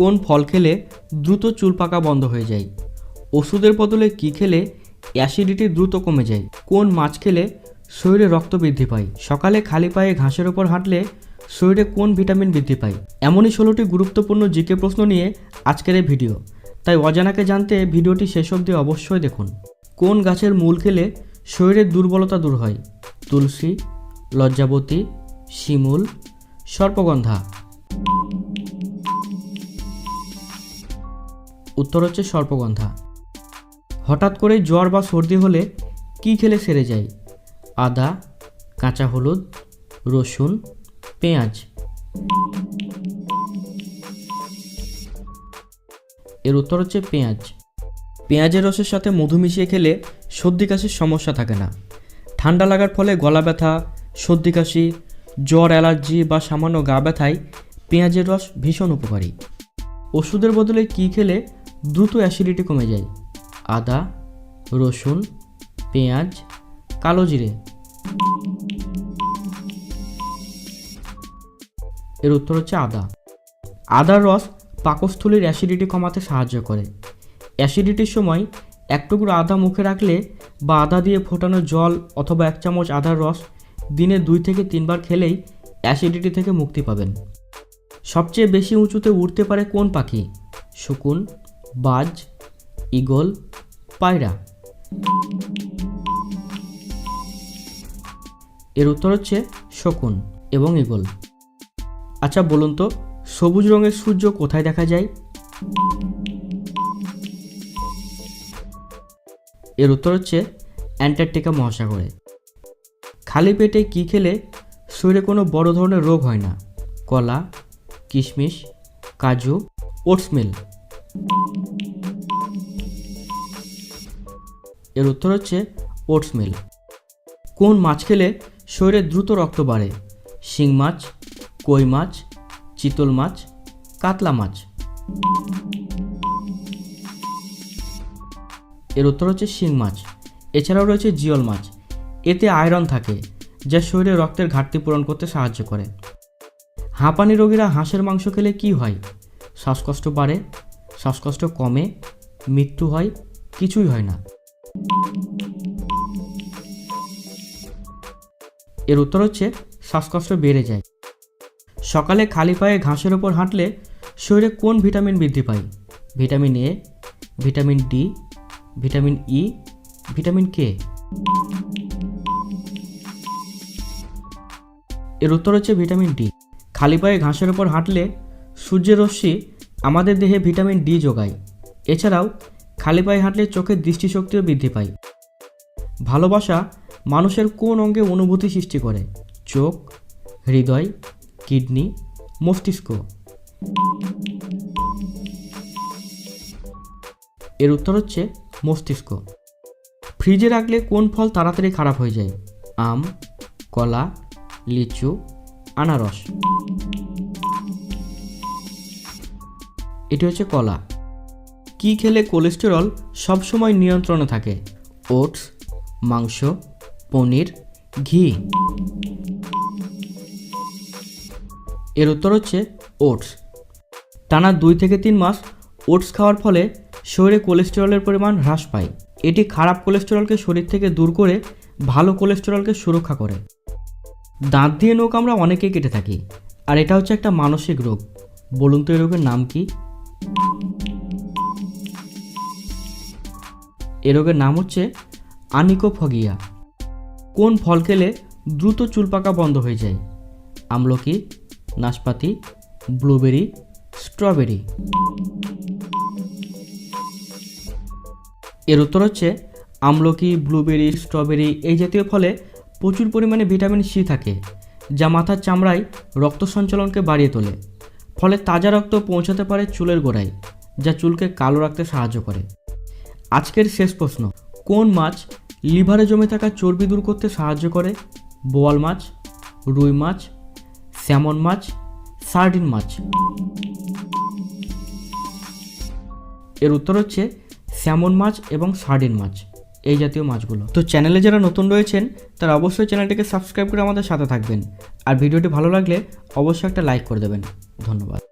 কোন ফল খেলে দ্রুত চুল পাকা বন্ধ হয়ে যায়? ওষুধের বদলে কি খেলে অ্যাসিডিটি দ্রুত কমে যায়? কোন মাছ খেলে শরীরে রক্ত বৃদ্ধি পায়? সকালে খালি পায়ে ঘাসের ওপর হাঁটলে শরীরে কোন ভিটামিন বৃদ্ধি পায়? এমনই ষোলোটি গুরুত্বপূর্ণ জিকে প্রশ্ন নিয়ে আজকের এই ভিডিও। তাই অজানাকে জানতে ভিডিওটি শেষ অবধি অবশ্যই দেখুন। কোন গাছের মূল খেলে শরীরের দুর্বলতা দূর হয়? তুলসী, লজ্জাবতী, শিমুল, সর্পগন্ধা। উত্তর হচ্ছে সর্পগন্ধা। হঠাৎ করে জ্বর বা সর্দি হলে কি খেলে সেরে যায় আদা, কাঁচা হলুদ, রসুন, পেঁয়াজ। এর উত্তর হচ্ছে পেঁয়াজ। পেঁয়াজের রসের সাথে মধু মিশিয়ে খেলে সর্দি কাশির সমস্যা থাকে না। ঠান্ডা লাগার ফলে গলা ব্যথা, সর্দি কাশি, জ্বর, অ্যালার্জি বা সামান্য গা ব্যথায় পেঁয়াজের রস ভীষণ উপকারী। ওষুধের বদলে কী খেলে দ্রুত অ্যাসিডিটি কমে যায়। আদা, রসুন, পেঁয়াজ, কালো জিরে। এর উত্তর হচ্ছে আদা। আদার রস পাকস্থলীর অ্যাসিডিটি কমাতে সাহায্য করে। অ্যাসিডিটির সময় এক টুকরো আদা মুখে রাখলে বা আদা দিয়ে ফোটানো জল অথবা এক চামচ আদার রস দিনে দুই থেকে তিনবার খেলেই অ্যাসিডিটি থেকে মুক্তি পাবেন। সবচেয়ে বেশি উঁচুতে উঠতে পারে কোন পাখি? শকুন বাজ, ঈগল, পায়রা। এর উত্তর হচ্ছে শকুন এবং ঈগল। আচ্ছা বলুন তো, সবুজ রঙের সূর্য কোথায় দেখা যায়? এর উত্তর হচ্ছে অ্যান্টার্কটিকা মহাসাগরে। খালি পেটে কী খেলে শরীরে কোনো বড় ধরনের রোগ হয় না? কলা, কিশমিশ, কাজু, ওটসমিল। এর উত্তর হচ্ছে ওটসমিল। কোন মাছ খেলে শরীরে দ্রুত রক্ত বাড়ে? শিং মাছ, কই মাছ, চিতল মাছ, কাতলা মাছ। এর উত্তর হচ্ছে শিং মাছ। এছাড়াও রয়েছে জিওল মাছ। এতে আয়রন থাকে, যা শরীরে রক্তের ঘাটতি পূরণ করতে সাহায্য করে। হাঁপানি রোগীরা হাঁসের মাংস খেলে কি হয়? শ্বাসকষ্ট বাড়ে শ্বাসকষ্ট কমে, মৃত্যু হয়, কিছুই হয় না। এর উত্তর হচ্ছে শ্বাসকষ্ট বেড়ে যায়। সকালে খালি পায়ে ঘাসের ওপর হাঁটলে শরীরে কোন ভিটামিন বৃদ্ধি পায়? Vitamin A, vitamin D, vitamin E, vitamin K? এর উত্তর হচ্ছে ভিটামিন ডি। খালি পায়ে ঘাসের ওপর হাঁটলে সূর্যের রশ্মি আমাদের দেহে ভিটামিন ডি যোগায়। এছাড়াও, খালি পায়ে হাঁটলে চোখের দৃষ্টিশক্তিও বৃদ্ধি পায়। ভালোবাসা মানুষের কোন অঙ্গে অনুভূতি সৃষ্টি করে? চোখ, হৃদয়, কিডনি, মস্তিষ্ক। এর উত্তর হচ্ছে মস্তিষ্ক। ফ্রিজে রাখলে কোন ফল তাড়াতাড়ি খারাপ হয়ে যায়? আম, কলা, লিচু, আনারস। এটি হচ্ছে কলা। কি খেলে কোলেস্টেরল সবসময় নিয়ন্ত্রণে থাকে? ওটস, মাংস, পনির, ঘি। এর উত্তর হচ্ছে ওটস। টানা দুই থেকে তিন মাস ওটস খাওয়ার ফলে শরীরে কোলেস্টেরলের পরিমাণ হ্রাস পায়। এটি খারাপ কোলেস্টেরলকে শরীর থেকে দূর করে ভালো কোলেস্টেরলকে সুরক্ষা করে। দাঁত দিয়ে নখ আমরা অনেকেই কেটে থাকি। আর এটা হচ্ছে একটা মানসিক রোগ। বলুন তো এই রোগের নাম কি? এ রোগের নাম হচ্ছে আনিকোফগিয়া। কোন ফল খেলে দ্রুত চুল পাকা বন্ধ হয়ে যায়? আমলকি, নাশপাতি, ব্লুবেরি, স্ট্রবেরি। এর উত্তর হচ্ছে আমলকি, ব্লুবেরি, স্ট্রবেরি। এই জাতীয় ফলে প্রচুর পরিমাণে ভিটামিন সি থাকে, যা মাথার চামড়ায় রক্ত সঞ্চালনকে বাড়িয়ে তোলে, ফলে তাজা রক্ত পৌঁছাতে পারে চুলের গোড়ায়, যা চুলকে কালো রাখতে সাহায্য করে। আজকের শেষ প্রশ্ন। কোন মাছ লিভারে জমে থাকা চর্বি দূর করতে সাহায্য করে? বোয়াল মাছ, রুই মাছ, স্যামন মাছ, সার্ডিন মাছ। এর উত্তর হচ্ছে স্যামন মাছ এবং সার্ডিন মাছ, এই জাতীয় মাছগুলো। তো চ্যানেলে যারা নতুন রয়েছেন, তারা অবশ্যই চ্যানেলটিকে সাবস্ক্রাইব করে আমাদের সাথে থাকবেন। আর ভিডিওটি ভালো লাগলে অবশ্যই একটা লাইক করে দেবেন। ধন্যবাদ।